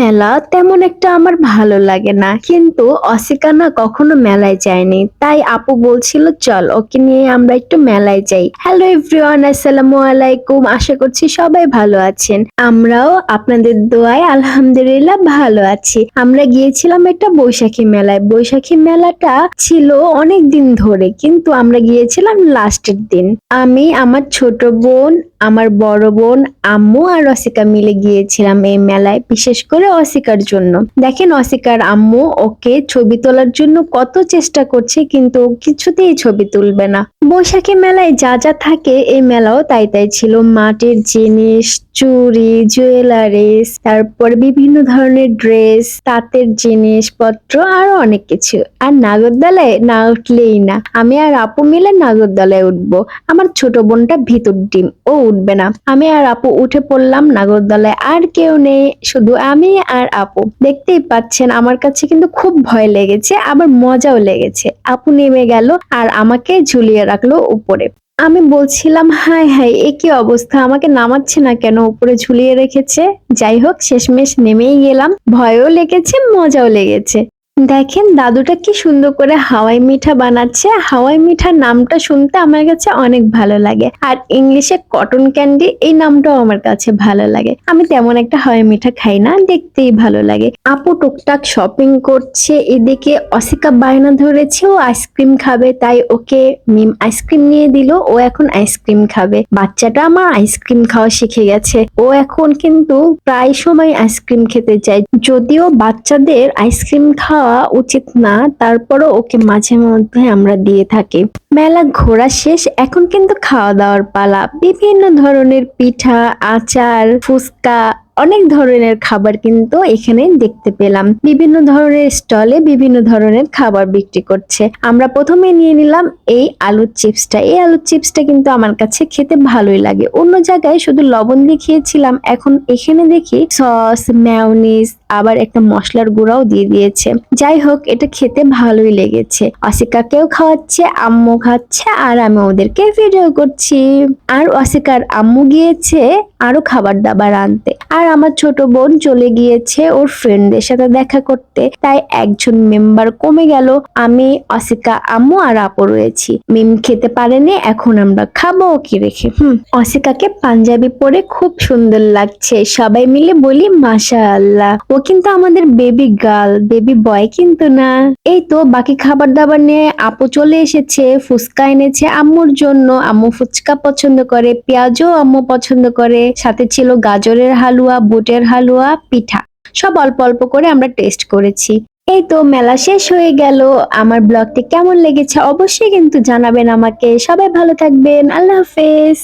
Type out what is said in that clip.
মেলা তেমন একটা আমার ভালো লাগে না। কিন্তু অসিকা না কখনো মেলায় যায়নি। তাই আপু বলছিল, চল, ওকে নিয়ে আমরা একটু মেলায় যাই। হ্যালো এভরিওয়ান আসসালামু আলাইকুম। আশা করছি সবাই ভালো আছেন। আমরাও আপনাদের দোয়ায় আলহামদুলিল্লাহ ভালো আছি। আমরা গিয়েছিলাম একটা বৈশাখী মেলায়। বৈশাখী মেলাটা ছিল অনেক দিন ধরে, কিন্তু আমরা গিয়েছিলাম লাস্টের দিন। আমি, আমার ছোট বোন, আমার বড় বোন, আম্মু আর অসিকা মিলে গিয়েছিলাম এই মেলায়। বিশেষ করে অসিকার জন্য। দেখেন অসিকার আম্মু ওকে ছবি তোলার জন্য কত চেষ্টা করছে, কিন্তু কিছুতেই ছবি তুলবে না। বৈশাখী মেলায় যা যা থাকে, এই মেলাও তাই তাই ছিল। মাটির জিনিস, চুড়ি, জুয়েলারিস, তারপর বিভিন্ন ধরনের ড্রেস, তাঁতের জিনিসপত্র, আরও অনেক কিছু। আর নাগরদোলায় না উঠলেই না। আমি আর আপু মিলে নাগরদোলায় উঠবো। আমার ছোট বোনটা ভিতর ডিম, ও উঠবে না। আমি আর আপু উঠে পড়লাম নাগরদোলায়। আর কেউ নেই। শুধু আমি আর আপু। দেখতেই পাচ্ছেন, আমার কাছে কিন্তু খুব ভয় লেগেছে, আবার মজাও লেগেছে। আপু নেমে গেল আর আমাকে ঝুলিয়ে রাখল উপরে। আমি বলছিলাম হাই হাই এ কি অবস্থা? আমাকে নামাচ্ছে না কেন? উপরে ঝুলিয়ে রেখেছে? যাই হোক, শেষমেশ নেমেই গেলাম। ভয়ও লেগেছে, মজাও লেগেছে। দেখেন দাদুটা কি সুন্দর করে হাওয়াই মিঠা বানাচ্ছে। হাওয়াই মিঠার নামটা শুনতে আমার কাছে অনেক ভালো লাগে। আর ইংলিশে কটন ক্যান্ডি এই নামটাও আমার কাছে ভালো লাগে। আমি তেমন একটা হাওয়াই মিঠা খাই না, দেখতেই ভালো লাগে। আপু টুকটাক শপিং করছে, এদিকে অসিকা বায়না ধরেছে, ও আইসক্রিম খাবে, তাই ওকে মিম আইসক্রিম নিয়ে দিল, ও এখন আইসক্রিম খাবে। বাচ্চাটা আমার আইসক্রিম খাওয়া শিখে গেছে। ও এখন কিন্তু প্রায় সময় আইসক্রিম খেতে চায়। যদিও বাচ্চাদের আইসক্রিম খাওয়া উচিত না তারপরও ওকে মাঝে মধ্যে আমরা দিয়ে থাকি। মেলা ঘোরা শেষ, এখন কিন্তু খাওয়া দাওয়ার পালা। বিভিন্ন ধরনের পিঠা, আচার, ফুচকা, অনেক ধরনের খাবার কিন্তু এখানে দেখতে পেলাম। বিভিন্ন ধরনের স্টলে বিভিন্ন ধরনের খাবার বিক্রি করছে। আমরা প্রথমে নিয়ে নিলাম এই আলুর চিপসটা। এই আলুর চিপসটা কিন্তু আমার কাছে খেতে ভালোই লাগে। অন্য জায়গায় শুধু লবণ দিয়ে খেয়েছিলাম, এখন এখানে দেখি সস ম্যাওনিজ আবার একটা মশলার গুঁড়াও দিয়ে দিয়েছে। যাই হোক, এটা খেতে ভালোই লেগেছে। অসিকাকেও খাওয়াচ্ছে আম্মু খাচ্ছে আর আমি ওদেরকে ভিডিও করছি। আর অসিকার আম্মু গিয়েছে আরও খাবার দাবার আনতে। আর আমার ছোট বোন চলে গিয়েছে ওর ফ্রেন্ডদের সাথে দেখা করতে। তাই একজন মেম্বার কমে গেল। আমি অসিকা আম্মু আর আপু রয়েছি। মিম খেতে পারেনি, এখন আমরা খাব কি রেখে? হুম। অসিকাকে পাঞ্জাবি পরে খুব সুন্দর লাগছে। সবাই মিলে বলি মাশা আল্লাহ ও কিন্তু আমাদের বেবি গার্ল বেবি বয় কিন্তু না। এই তো বাকি খাবার দাবার নিয়ে আপু চলে এসেছে। ফুচকা এনেছে আম্মুর জন্য। আম্মু ফুচকা পছন্দ করে, পেঁয়াজও আম্মু পছন্দ করে। সাথে ছিল গাজরের হালুয়া, বুটের হালুয়া, পিঠা। সব অল্প অল্প করে আমরা টেস্ট করেছি। এই তো মেলা শেষ হয়ে গেল। আমার ব্লগটি কেমন লেগেছে অবশ্যই কিন্তু জানাবেন আমাকে। সবাই ভালো থাকবেন। আল্লাহ হাফেজ।